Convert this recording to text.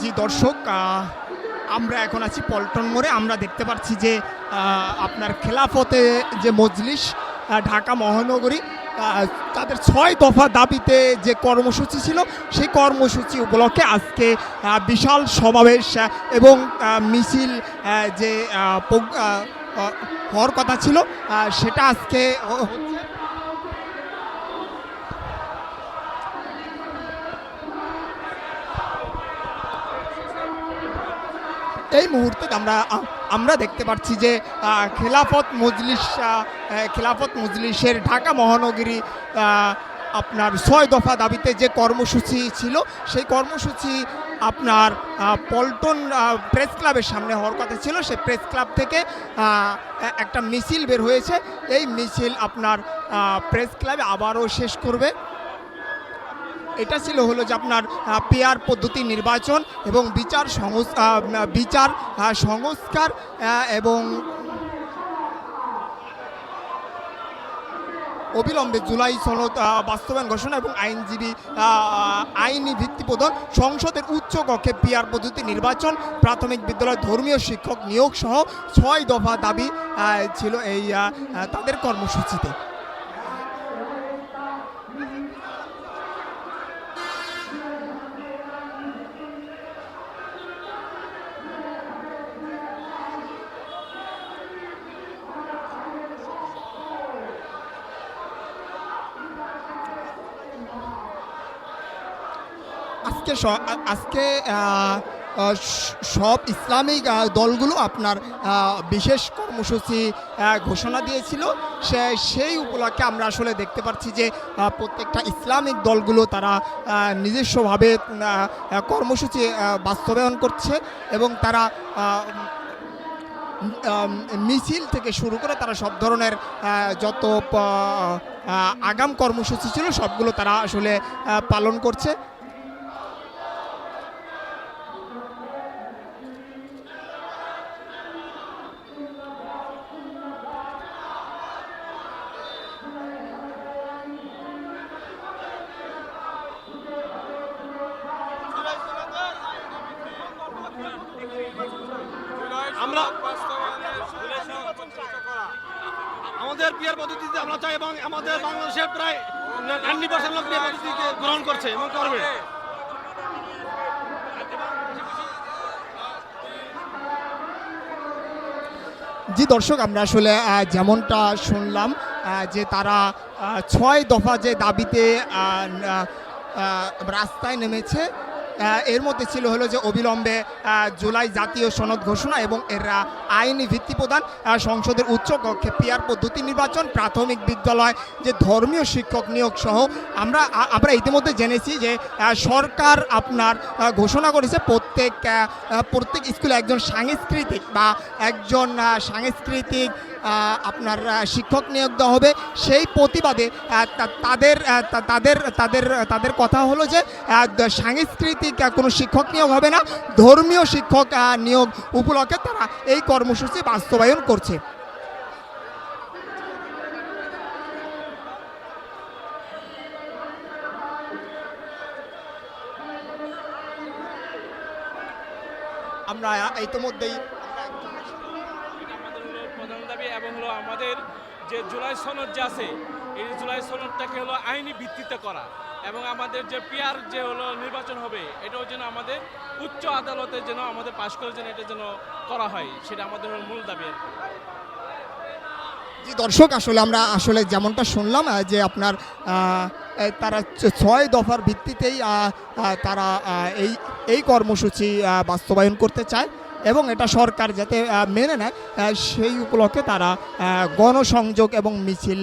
জি দর্শক আমরা এখন আছি পল্টন মোড়ে। আমরা দেখতে পাচ্ছি যে আপনার খেলাফতে যে মজলিস ঢাকা মহানগরী তাদের ছয় দফা দাবিতে যে কর্মসূচি ছিল, সেই কর্মসূচি উপলক্ষে আজকে বিশাল সমাবেশ এবং মিছিল যে হওয়ার কথা ছিল সেটা আজকে এই মুহূর্তে আমরা আমরা দেখতে পাচ্ছি যে খেলাফত মজলিস খেলাফত মজলিসের ঢাকা মহানগরী আপনার ছয় দফা দাবিতে যে কর্মসূচি ছিল, সেই কর্মসূচি আপনার পল্টন প্রেস ক্লাবের সামনে হওয়ার কথা ছিল। সেই প্রেস ক্লাব থেকে একটা মিছিল বের হয়েছে। এই মিছিল আপনার প্রেস ক্লাবে আবারও শেষ করবে। এটা ছিল হলো যে আপনার পেয়ার পদ্ধতি নির্বাচন এবং বিচার বিচার সংস্কার এবং অবিলম্বে জুলাই সনদ বাস্তবায়ন ঘোষণা এবং আইনজীবী আইনি ভিত্তি প্রদান, সংসদের উচ্চ কক্ষে পিয়ার পদ্ধতি নির্বাচন, প্রাথমিক বিদ্যালয় ধর্মীয় শিক্ষক নিয়োগ সহ ছয় দফা দাবি ছিল এই তাদের কর্মসূচিতে। আজকে আজকে সব ইসলামিক দলগুলো আপনার বিশেষ কর্মসূচি ঘোষণা দিয়েছিল। সে, সেই উপলক্ষে আমরা আসলে দেখতে পাচ্ছি যে প্রত্যেকটা ইসলামিক দলগুলো তারা নিজস্বভাবে কর্মসূচি বাস্তবায়ন করছে এবং তারা মিছিল থেকে শুরু করে তারা সব ধরনের যত আগাম কর্মসূচি ছিল সবগুলো তারা আসলে পালন করছে। আমরা আমাদের বিয়ার পদ্ধতিতে আমরা চাই এবং আমাদের বাংলাদেশের প্রায় নাইনটি পার্সেন্ট লোক বিয়ার পদ্ধতিকে গ্রহণ করছে এবং করবে জি দর্শক, আমরা আসলে যেমনটা শুনলাম যে তারা ছয় দফা যে দাবিতে রাস্তায় নেমেছে এর মধ্যে ছিল হলো যে অবিলম্বে জুলাই জাতীয় সনদ ঘোষণা এবং এর আইনি ভিত্তি প্রদান সংসদের উচ্চ কক্ষে পিয়ার পদ্ধতি নির্বাচন, প্রাথমিক বিদ্যালয়, যে ধর্মীয় শিক্ষক নিয়োগ সহ আমরা আমরা ইতিমধ্যে জেনেছি যে সরকার আপনার ঘোষণা করেছে প্রত্যেক প্রত্যেক স্কুলে একজন সাংস্কৃতিক বা একজন সাংস্কৃতিক আপনার শিক্ষক নিয়োগ দেওয়া হবে। সেই প্রতিবাদে তাদের তাদের তাদের তাদের কথা হলো যে সাংস্কৃতিক আহ, কোনো শিক্ষক নিয়োগ হবে না। ধর্মীয় শিক্ষক নিয়োগ উপলক্ষে তারা এই কর্মসূচি বাস্তবায়ন করছে। আমরা ইতিমধ্যেই প্রধান দাবি এবং হলো আমাদের যে জুলাই সনদ যে আছে এই জুলাই সনদটাকে হলো আইনি ভিত্তিতে করা। এবং আমাদের যে পিয়ার যে হলো নির্বাচন হবে, এটাও যেন আমাদের উচ্চ আদালতে যেন আমাদের পাশ করে যেন এটা যেন করা হয়, সেটা আমাদের মূল দাবি আর দর্শক, আসলে আমরা আসলে যেমনটা শুনলাম যে আপনার তারা ছয় দফার ভিত্তিতেই তারা এই এই কর্মসূচি বাস্তবায়ন করতে চায় এবং এটা সরকার যাতে মেনে নেয় সেই উপলক্ষে তারা গণসংযোগ এবং মিছিল